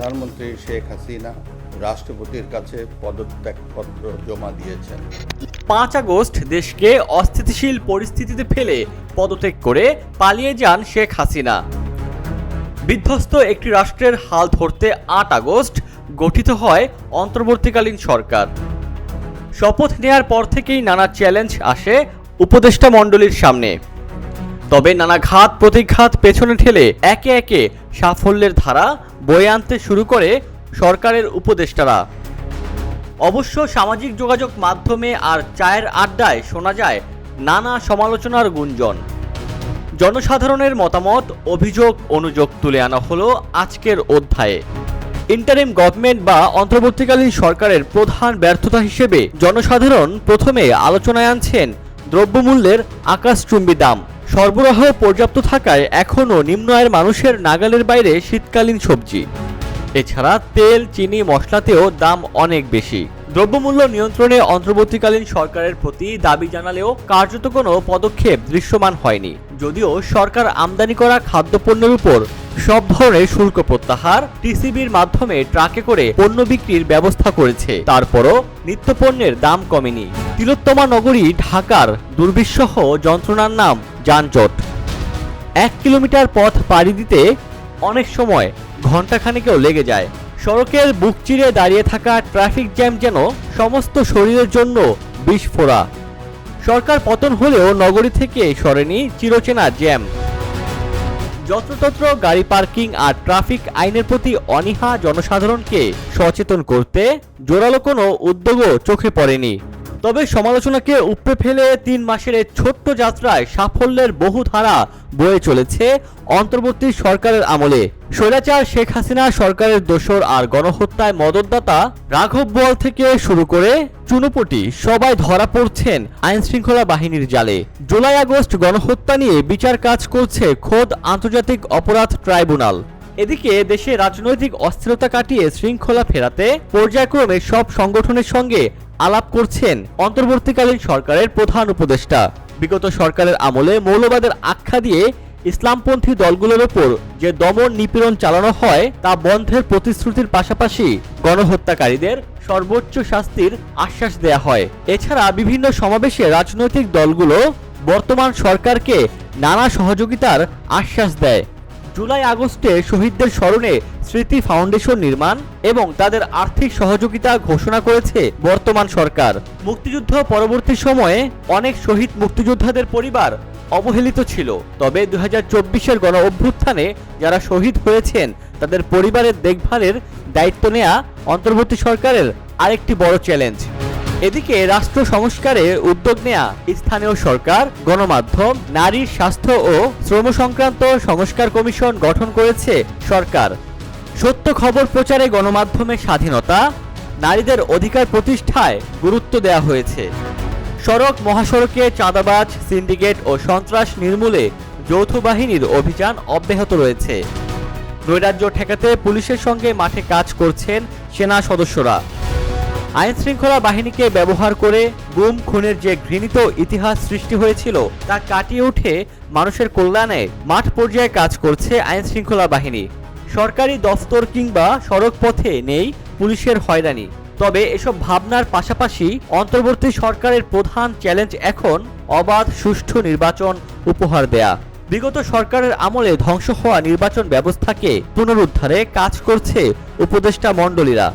প্রধানমন্ত্রী শেখ হাসিনা রাষ্ট্রপতির কাছে পদত্যাগপত্র জমা দিয়েছেন। পাঁচ আগস্ট দেশকে অস্থিতিশীল পরিস্থিতিতে ফেলে পদত্যাগ করে পালিয়ে যান শেখ হাসিনা। বিধ্বস্ত একটি রাষ্ট্রের হাল ধরতে আট আগস্ট গঠিত হয় অন্তর্বর্তীকালীন সরকার। শপথ নেয়ার পর থেকেই নানা চ্যালেঞ্জ আসে উপদেষ্টা মণ্ডলীর সামনে। তবে নানা ঘাত প্রতিঘাত পেছনে ঠেলে একে একে সাফল্যের ধারা বয়ে আনতে শুরু করে সরকারের উপদেষ্টারা। অবশ্য সামাজিক যোগাযোগ মাধ্যমে আর চায়ের আড্ডায় শোনা যায় নানা সমালোচনার গুঞ্জন। জনসাধারণের মতামত, অভিযোগ, অনুযোগ তুলে আনা হলো আজকের অধ্যায়ে। ইন্টারিম গভর্নমেন্ট বা অন্তর্বর্তীকালীন সরকারের প্রধান ব্যর্থতা হিসেবে জনসাধারণ প্রথমে আলোচনায় আনছেন দ্রব্যমূল্যের আকাশচুম্বী দাম। সরবরাহ পর্যাপ্ত থাকায় এখনও নিম্ন আয়ের মানুষের নাগালের বাইরে শীতকালীন সবজি। এছাড়া তেল, চিনি, মশলাতেও দাম অনেক বেশি। দ্রব্যমূল্য নিয়ন্ত্রণে অন্তর্বর্তীকালীন সরকারের প্রতি দাবি জানালেও কার্যত কোনো পদক্ষেপ দৃশ্যমান হয়নি। যদিও সরকার আমদানি করা খাদ্যপণ্যের উপর সব ধরনের শুল্ক প্রত্যাহার টিসিবির মাধ্যমে ট্রাকে করে পণ্য বিক্রির ব্যবস্থা করেছে। তারপরও নিত্যপণ্যের দাম কমেনি। তিলোত্তমা নগরী, ঢাকার দুর্বিষহ যন্ত্রণার নাম যানজট। এক কিলোমিটার পথ পাড়ি দিতে অনেক সময় ঘন্টাখানেকেও লেগে যায়। সড়কের বুক চিরে দাঁড়িয়ে থাকা ট্রাফিক জ্যাম যেন সমস্ত শরীরের জন্য বিস্ফোরা। সরকার পতন হলেও নগরী থেকে সরেনি চিরচেনা জ্যাম। যত্রতত্র গাড়ি পার্কিং আর ট্রাফিক আইনের প্রতি অনীহা জনসাধারণকে সচেতন করতে জোরালো কোনো উদ্যোগও চোখে পড়েনি। তবে সমালোচনাকে উপড়ে ফেলে তিন মাসের এই ছোট্ট যাত্রায় সাফল্যের বহু ধারা বয়ে চলেছে অন্তর্বর্তী সরকারের আমলে। স্বৈরাচার শেখ হাসিনা সরকারের দোসর আর গণহত্যায় মদতদাতা রাঘব বল থেকে শুরু করে চুনুপুটি সবাই ধরা পড়ছেন আইন শৃঙ্খলা বাহিনীর জালে। জুলাই আগস্ট গণহত্যা নিয়ে বিচার কাজ করছে খোদ আন্তর্জাতিক অপরাধ ট্রাইব্যুনাল। এদিকে দেশে রাজনৈতিক অস্থিরতা কাটিয়ে শৃঙ্খলা ফেরাতে পর্যায়ক্রমে সব সংগঠনের সঙ্গে আলাপ করছেন অন্তর্বর্তীকালীন সরকারের প্রধান উপদেষ্টা। বিগত সরকারের আমলে মৌলবাদের আখ্যা দিয়ে ইসলামপন্থী দলগুলোর ওপর যে দমন নিপীড়ন চালানো হয়, তা বন্ধের প্রতিশ্রুতির পাশাপাশি গণহত্যাকারীদের সর্বোচ্চ শাস্তির আশ্বাস দেয়া হয়। এছাড়া বিভিন্ন সমাবেশে রাজনৈতিক দলগুলো বর্তমান সরকারকে নানা সহযোগিতার আশ্বাস দেয়। জুলাই আগস্টে শহীদদের স্মরণে স্মৃতি ফাউন্ডেশন নির্মাণ এবং তাদের আর্থিক সহযোগিতা ঘোষণা করেছে বর্তমান সরকার। মুক্তিযুদ্ধ পরবর্তী সময়ে অনেক শহীদ মুক্তিযোদ্ধাদের পরিবার অবহেলিত ছিল। তবে দু হাজার চব্বিশের গণ অভ্যুত্থানে যারা শহীদ হয়েছেন, তাদের পরিবারের দেখভালের দায়িত্ব নেয়া অন্তর্বর্তী সরকারের আরেকটি বড় চ্যালেঞ্জ। এদিকে রাষ্ট্র সংস্কারে উদ্যোগ নেয়া স্থানীয় সরকার, গণমাধ্যম নারীর স্বাস্থ্য ও শ্রম সংক্রান্ত সংস্কার কমিশন গঠন করেছে সরকার। সত্য খবর প্রচারে গণমাধ্যমের স্বাধীনতা, নারীদের অধিকার প্রতিষ্ঠায় গুরুত্ব দেওয়া হয়েছে। সড়ক মহাসড়কে চাঁদাবাজ, সিন্ডিকেট ও সন্ত্রাস নির্মূলে যৌথ বাহিনীর অভিযান অব্যাহত রয়েছে। নৈরাজ্য ঠেকাতে পুলিশের সঙ্গে মাঠে কাজ করছেন সেনা সদস্যরা। আইন শৃঙ্খলা বাহিনীকে ব্যবহার করে গুম, খুনের যে ঘৃণিত ইতিহাস সৃষ্টি হয়েছিল, তা কাটিয়ে উঠে মানুষের কল্যাণে মাঠ পর্যায়ে কাজ করছে আইন শৃঙ্খলা বাহিনী। সরকারি দফতর কিংবা সড়ক পথে নেই পুলিশের হয়রানি। তবে এসব ভাবনার পাশাপাশি অন্তর্বর্তী সরকারের প্রধান চ্যালেঞ্জ এখন অবাধ, সুষ্ঠু নির্বাচন উপহার দেয়া। বিগত সরকারের আমলে ধ্বংস হওয়া নির্বাচন ব্যবস্থাকে পুনরুদ্ধারে কাজ করছে উপদেষ্টা মণ্ডলীরা।